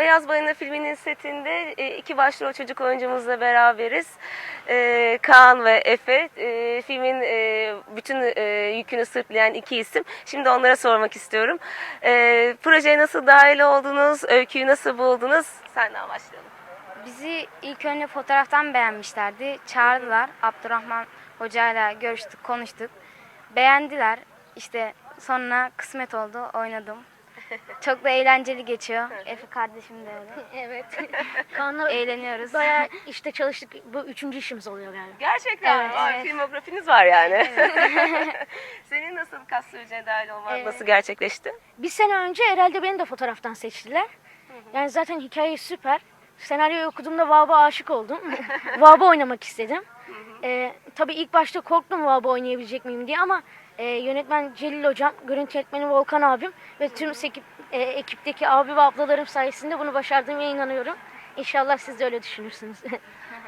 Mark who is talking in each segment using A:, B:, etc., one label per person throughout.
A: Beyaz Balina filminin setinde e, iki başrol çocuk oyuncumuzla beraberiz. E, Kaan ve Efe. E, filmin bütün yükünü sırtlayan iki isim. Şimdi onlara sormak istiyorum. Projeye nasıl dahil oldunuz? Öyküyü nasıl buldunuz? Senden başlayalım.
B: Bizi ilk önce fotoğraftan beğenmişlerdi. Çağırdılar. Abdurrahman hocayla görüştük, konuştuk. Beğendiler. İşte sonra kısmet oldu, oynadım. Çok da eğlenceli geçiyor. Efe kardeşim de öyle.
C: Evet. Kaan'la
B: Eğleniyoruz.
C: bayağı işte çalıştık. Bu üçüncü işimiz oluyor galiba.
A: Gerçekten
B: Evet,
A: Vay,
B: evet.
A: filmografiniz var yani. Senin nasıl kas sürecine dahil olman nasıl gerçekleşti?
C: Bir sene önce herhalde beni de fotoğraftan seçtiler. Yani zaten hikaye süper. Senaryoyu okuduğumda Vab'a aşık oldum. Vab'a oynamak istedim. Ee, tabii ilk başta korktum Vab'a oynayabilecek miyim diye ama e, yönetmen Celil Hocam, görüntü yönetmeni Volkan abim ve tüm ekip, e, ekipteki abi ve ablalarım sayesinde bunu başardığıma inanıyorum. İnşallah siz de öyle düşünürsünüz.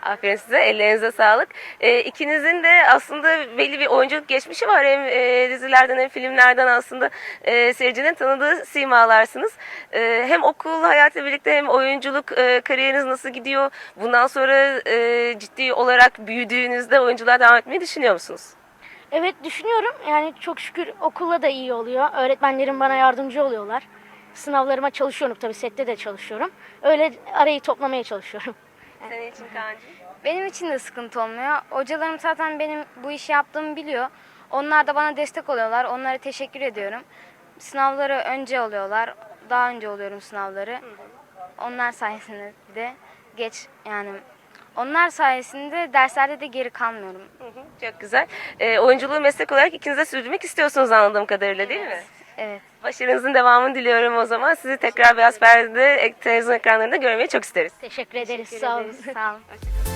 A: Aferin size, ellerinize sağlık. Ee, ikinizin de aslında belli bir oyunculuk geçmişi var. Hem e, dizilerden hem filmlerden aslında e, seyircinin tanıdığı simalarsınız. E, hem okul hayatı birlikte hem oyunculuk e, kariyeriniz nasıl gidiyor? Bundan sonra e, ciddi olarak büyüdüğünüzde oyunculuğa devam etmeyi düşünüyor musunuz?
C: Evet düşünüyorum. Yani çok şükür okulla da iyi oluyor. Öğretmenlerim bana yardımcı oluyorlar. Sınavlarıma çalışıyorum tabii sette de çalışıyorum. Öyle arayı toplamaya çalışıyorum.
A: Senin için Kaan'cığım?
B: Benim için de sıkıntı olmuyor. Hocalarım zaten benim bu işi yaptığımı biliyor. Onlar da bana destek oluyorlar. Onlara teşekkür ediyorum. Sınavları önce oluyorlar. Daha önce oluyorum sınavları. Onlar sayesinde de geç yani onlar sayesinde derslerde de geri kalmıyorum.
A: Hı hı, Çok güzel. E, oyunculuğu meslek olarak ikiniz de sürdürmek istiyorsunuz anladığım kadarıyla değil mi?
B: Evet.
A: Başarınızın devamını diliyorum o zaman. Sizi tekrar Beyaz Perde'de, televizyon ekranlarında görmeyi çok isteriz.
C: Teşekkür ederiz.
B: Teşekkür
C: Sağ olun.
B: Sağ olun.